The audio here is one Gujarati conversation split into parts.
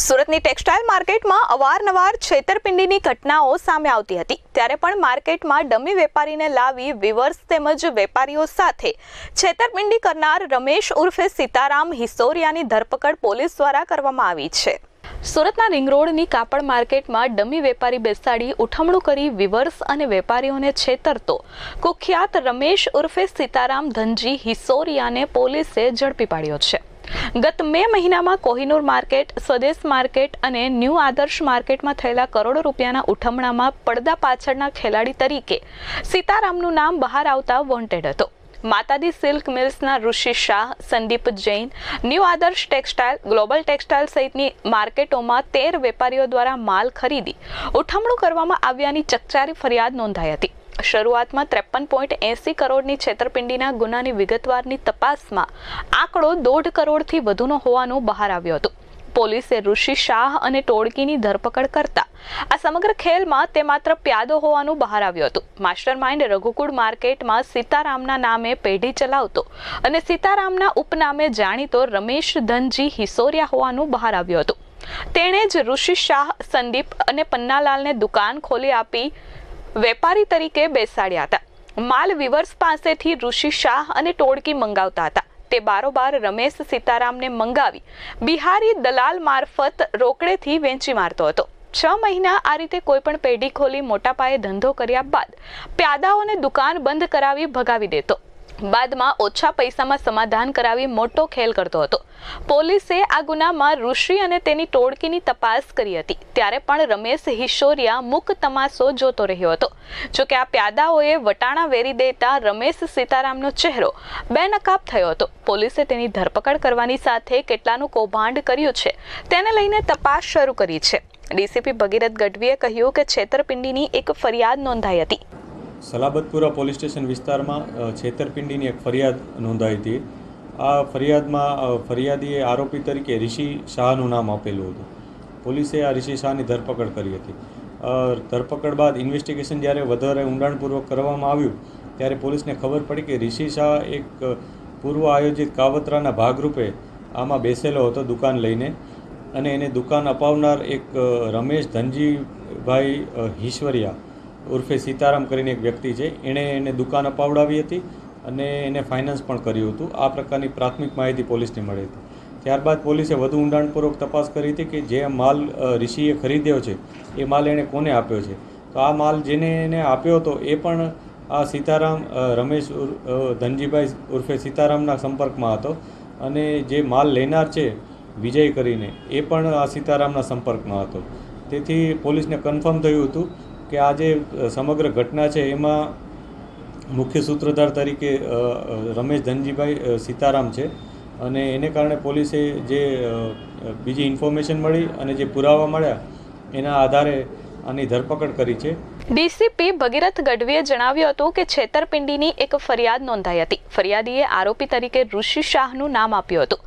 સુરતની ટેક્સટાઇલ માર્કેટમાં અવારનવાર છેતરપિંડીની ઘટનાઓ સામે આવતી હતી. ત્યારે પણ માર્કેટમાં ડમી વેપારીને લાવી વિવર્સ તેમજ વેપારીઓ સાથે છેતરપિંડી કરનાર રમેશ ઉર્ફે સીતારામ હિસોરિયાની ધરપકડ પોલીસ દ્વારા કરવામાં આવી છે. સુરતના રિંગ કાપડ માર્કેટમાં ડમી વેપારી બેસાડી ઉઠમણું કરી વિવર્સ અને વેપારીઓને છેતરતો. કુખ્યાત રમેશ ઉર્ફે સીતારામ ધનજી હિસોરિયાને પોલીસે ઝડપી પાડ્યો છે. ગત મે મહિનામાં કોહિનૂર માર્કેટ, સ્વદેશ માર્કેટ અને ન્યૂ આદર્શ માર્કેટમાં થયેલા કરોડો રૂપિયાના ઉઠમણામાં પડદા પાછળના ખેલાડી તરીકે સીતારામનું નામ બહાર આવતા વોન્ટેડ હતો. માતાદી silk મિલ્સના Rishi Shah, Sandeep Jain, new Adarsh textile, global textile સહિતની માર્કેટોમાં તેર વેપારીઓ દ્વારા માલ ખરીદી, ઉઠમણું કરવામાં આવ્યાની ચકચારી ફરિયાદ નોંધાઈ હતી. શરૂઆતમાં ત્રેપન પોઈન્ટ એંસી કરોડની છેતરપિંડીના ગુનાની વિગતવારની તપાસમાં આંકડો દોઢ કરોડથી વધુનો હોવાનું બહાર આવ્યું હતું. પોલીસે ઋષિ શાહ અને ટોળકીની ધરપકડ કરતા આ સમગ્ર ખેલમાં તે માત્ર પ્યાદો હોવાનું બહાર આવ્યું હતું. માસ્ટર માઇન્ડ રઘુકુળ માર્કેટમાં સીતારામના નામે પેઢી ચલાવતો અને સીતારામના ઉપનામે જાણીતો રમેશ ધનજી હિસોરિયા હોવાનું બહાર આવ્યું હતું. તેણે જ ઋષિ શાહ, સંદીપ અને પન્નાલાલને દુકાન ખોલી આપી વેપારી તરીકે બેસાડ્યા હતા. માલ વિવર્સ પાસેથી ઋષિ શાહ અને ટોળકી મંગાવતા હતા. તે બારોબાર રમેશ સીતારામને મંગાવી બિહારી દલાલ મારફત રોકડેથી વેચી મારતો હતો. છ મહિના આ રીતે કોઈ પણ પેઢી ખોલી મોટા પાયે ધંધો કર્યા બાદ પ્યાદાઓને દુકાન બંધ કરાવી ભગાવી દેતો. બાદમાં ઓછા પૈસામાં સમાધાન કરાવી મોટો ખેલ કરતો હતો. પોલીસે આ ગુનામાં ઋષિ અને તેની ટોળકીની તપાસ કરી હતી. ત્યારે પણ રમેશ હિશોરિયા મુક તમાસો જોતો રહ્યો હતો. જોકે આ પ્યાદાઓએ વટાણા વેરી દેતા રમેશ સીતારામનો ચહેરો બેનકાબ થયો હતો. પોલીસે તેની ધરપકડ કરવાની સાથે કેટલાનું કૌભાંડ કર્યું છે, તેને લઈને તપાસ શરૂ કરી છે. ડીસીપી ભગીરથ ગઢવીએ કહ્યું કે છેતરપિંડીની એક ફરિયાદ નોંધાઈ હતી. સલાબતપુરા પોલીસ સ્ટેશન વિસ્તારમાં છેતરપિંડીની એક ફરિયાદ નોંધાઈ હતી. આ ફરિયાદમાં ફરિયાદીએ આરોપી તરીકે ઋષિ શાહનું નામ આપેલું હતું. પોલીસે આ ઋષિ શાહની ધરપકડ કરી હતી. ધરપકડ બાદ ઇન્વેસ્ટિગેશન જ્યારે વધારે ઊંડાણપૂર્વક કરવામાં આવ્યું, ત્યારે પોલીસને ખબર પડી કે ઋષિ શાહ એક પૂર્વ આયોજિત કાવતરાના ભાગરૂપે આમાં બેસેલો હતો દુકાન લઈને. અને એને દુકાન અપાવનાર એક રમેશ ધનજીભાઈ હિશ્વરિયા ઉર્ફે સીતારામ કરીને એક વ્યક્તિ છે, એણે એને દુકાન અપાવડાવી હતી અને એને ફાઇનાન્સ પણ કર્યું હતું. આ પ્રકારની પ્રાથમિક માહિતી પોલીસને મળી હતી. ત્યારબાદ પોલીસે વધુ ઊંડાણપૂર્વક તપાસ કરી હતી કે જે માલ ઋષિએ ખરીદ્યો છે, એ માલ એણે કોને આપ્યો છે? તો આ માલ જેને એને આપ્યો હતો, એ પણ આ સીતારામ રમેશ ધનજીભાઈ ઉર્ફે સીતારામના સંપર્કમાં હતો અને જે માલ લેનાર છે, વિજય કરીને, એ પણ આ સીતારામના સંપર્કમાં હતો. તેથી પોલીસને કન્ફર્મ થયું હતું કે આ જે સમગ્ર ઘટના છે, એમાં મુખ્ય સૂત્રધાર તરીકે રમેશ ધનજીભાઈ સીતારામ છે. અને એને કારણે પોલીસે જે બીજી ઇન્ફોર્મેશન મળી અને જે પુરાવા મળ્યા, એના આધારે આની ધરપકડ કરી છે. ડીસીપી ભગીરથ ગઢવીએ જણાવ્યું હતું કે છેતરપિંડીની એક ફરિયાદ નોંધાઈ હતી. ફરિયાદીએ આરોપી તરીકે ઋષિ શાહનું નામ આપ્યું હતું.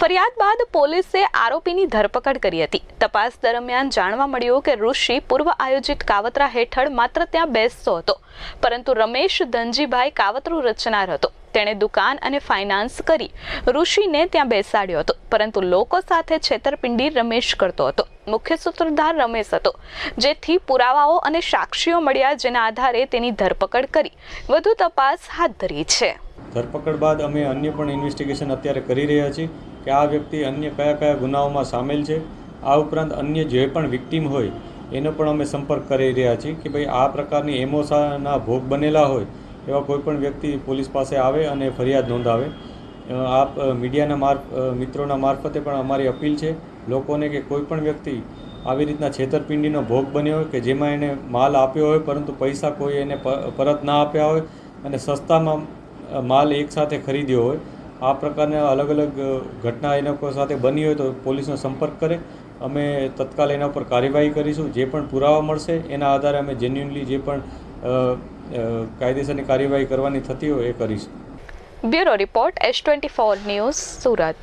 ફરિયાદ બાદ પોલીસે આરોપીની ધરપકડ કરી હતી. તપાસ દરમિયાન જાણવા મળ્યું કે ઋષિ પૂર્વ આયોજિત કાવતરા હેઠળ માત્ર ત્યાં બેસતો હતો, પરંતુ રમેશ ધનજીભાઈ કાવતરું રચનાર હતો. તેણે દુકાન અને ફાઇનાન્સ કરી ઋષિને ત્યાં બેસાડ્યો હતો, પરંતુ લોકો સાથે છેતરપિંડી રમેશ કરતો હતો. મુખ્ય સૂત્રધાર રમેશ હતો. જેથી પુરાવાઓ અને સાક્ષીઓ મળ્યા જેના આધારે તેની ધરપકડ કરી. વધુ તપાસ હાથ ધરી છે. ધરપકડ બાદ અમે અન્ય પણ ઇન્વેસ્ટિગેશન અત્યારે કરી રહ્યા છીએ કે આ વ્યક્તિ અન્ય કયા કયા ગુનાઓમાં સામેલ છે. આ ઉપરાંત અન્ય જે પણ વિક્ટીમ હોય, એનો પણ અમે સંપર્ક કરી રહ્યા છીએ કે ભાઈ આ પ્રકારની એમોસાના ભોગ બનેલા હોય, એવા કોઈ પણ વ્યક્તિ પોલીસ પાસે આવે અને ફરિયાદ નોંધાવે. આપ મીડિયાના માર મિત્રોના મારફતે પણ અમારી અપીલ છે લોકોને કે કોઈ પણ વ્યક્તિ આવી રીતના છેતરપિંડીનો ભોગ બન્યો હોય કે જેમાં એને માલ આપ્યો હોય, પરંતુ પૈસા કોઈ એને પરત ના આપ્યા હોય અને સસ્તામાં માલ એકસાથે ખરીદ્યો હોય, આ પ્રકારના અલગ અલગ ઘટના એના કોઈ સાથે બની હોય તો પોલીસનો સંપર્ક કરે. અમે તત્કાલ એના ઉપર કાર્યવાહી કરીશું. જે પણ પુરાવા મળશે, એના આધારે અમે જેન્યુનલી જે પણ કાયદેસરની કાર્યવાહી કરવાની થતી હોય એ કરીશું. Bureau report, S twenty four news Surat.